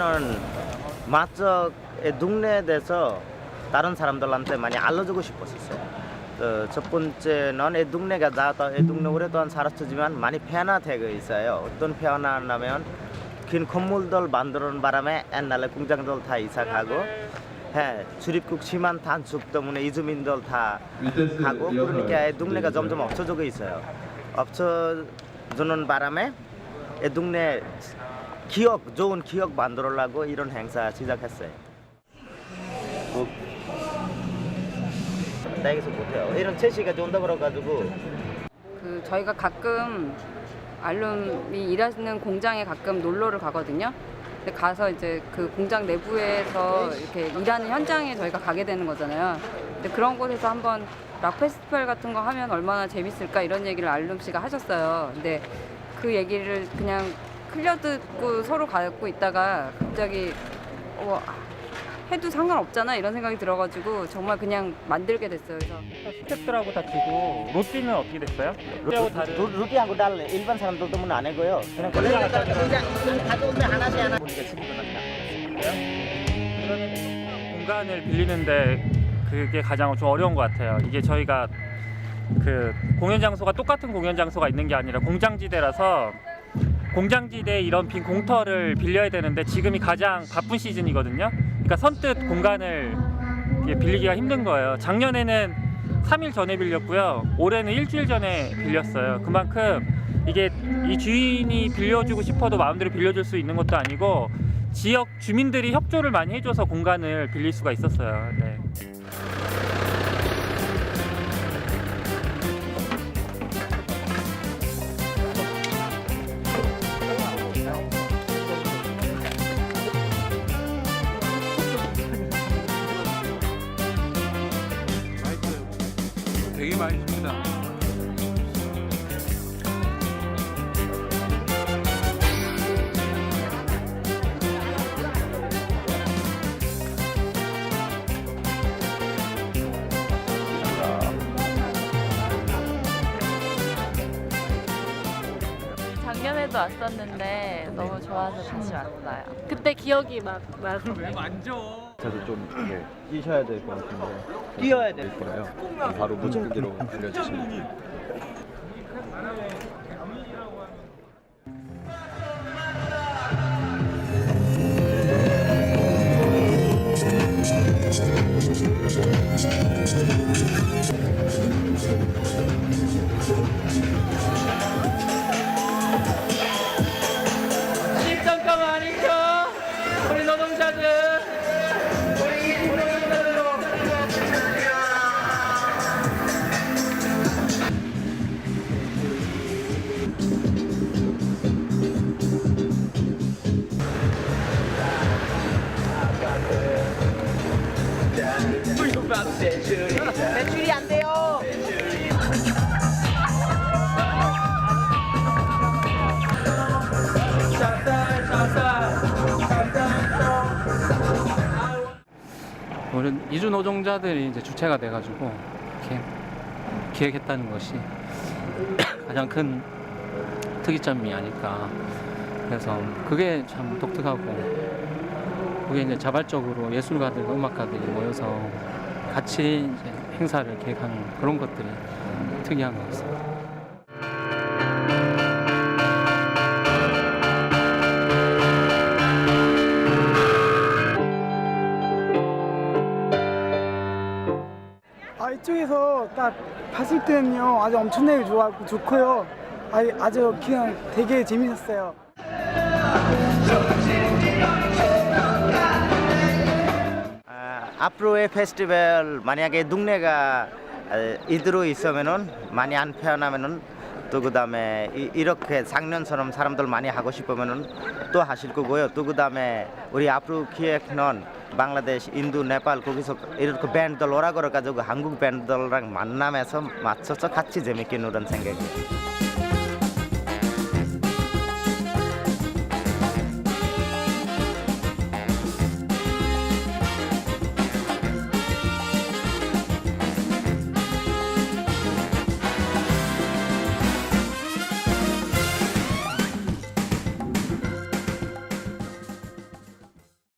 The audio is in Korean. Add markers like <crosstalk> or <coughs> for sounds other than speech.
번째는 맛적의 동네에 대해서 다른 사람들한테 많이 알려주고 싶었었어요. 그 첫 번째는 이 동네가 나도 이 동네 오랫동안 살았지만 많이 변화되고 있어요. 어떤 변화냐면 긴 건물들 만드는 바람에 옛날에 공장들 다 이사가고 해 출입국 심한 단속 때문에 이주민들 다 가고 그러니까 이 동네가 점점 없어지고 있어요. 없어지는 바람에 이 동네 기억 좋은 기억 만들려고 이런 행사 시작했어요. 뭐, 나 여기서 못해요. 이런 제시가 좋다 그래가지고 그 저희가 가끔 알룸이 일하는 공장에 가끔 놀러를 가거든요. 근데 가서 이제 그 공장 내부에서 이렇게 일하는 현장에 저희가 가게 되는 거잖아요. 근데 그런 곳에서 한번 락 페스티벌 같은 거 하면 얼마나 재밌을까 이런 얘기를 알룸 씨가 하셨어요. 근데 그 얘기를 그냥 흘려 듣고 서로 갖고 있다가 갑자기 어, 해도 상관없잖아 이런 생각이 들어가지고 정말 그냥 만들게 됐어요. 그래서 스태프들하고 다 주고 롯비는 어떻게 됐어요? 롯비하고 다른 루- 루비하고 달래 일반 사람들 때문에 안 해고요. 그냥 그냥 가져오면 하나씩 하나. 보니까 그러면 공간을 빌리는데 그게 가장 좀 어려운 것 같아요. 이게 저희가 그 공연 장소가 똑같은 공연 장소가 있는 게 아니라 공장지대라서 공장지대에 이런 빈 공터를 빌려야 되는데 지금이 가장 바쁜 시즌이거든요. 그러니까 선뜻 공간을 빌리기가 힘든 거예요. 작년에는 3일 전에 빌렸고요. 올해는 일주일 전에 빌렸어요. 그만큼 이게 이 주인이 빌려주고 싶어도 마음대로 빌려줄 수 있는 것도 아니고 지역 주민들이 협조를 많이 해줘서 공간을 빌릴 수가 있었어요. 네. 작년에도 왔었는데 너무 좋아서 다시 왔어요. 그때 기억이 막 나서 저도 좀 뭐, 뛰셔야 될 것 같은데. 뛰어야 될 거예요. 바로 무전기로 알려주시면 매출이 안 돼요. 오늘 이주 노동자들이 이제 주체가 돼가지고 이렇게 기획했다는 것이 <coughs> 가장 큰 특이점이 아닐까. 그래서 그게 참 독특하고 그게 이제 자발적으로 예술가들과 음악가들이 모여서 같이 이제 행사를 기획하는 그런 것들이 특이한 것 같습니다. 아 이쪽에서 딱 봤을 때는요 아주 엄청나게 좋았고 좋고요 아, 아주 그냥 되게 재밌었어요. 앞으로의 페스티벌 만약에 동네가 에, 이대로 있으면은 많이 안 표현하면은 또 그다음에 이, 이렇게 작년처럼 사람들 많이 하고 싶으면은 또 하실 거고요. 또 그다음에 우리 앞으로 기획는 방글라데시, 인도, 네팔 거기서 이렇게 밴드들 오라 그래가지고 한국 밴드들랑 만나면서 맞춰서 같이 재밌게 노는 생각이에요.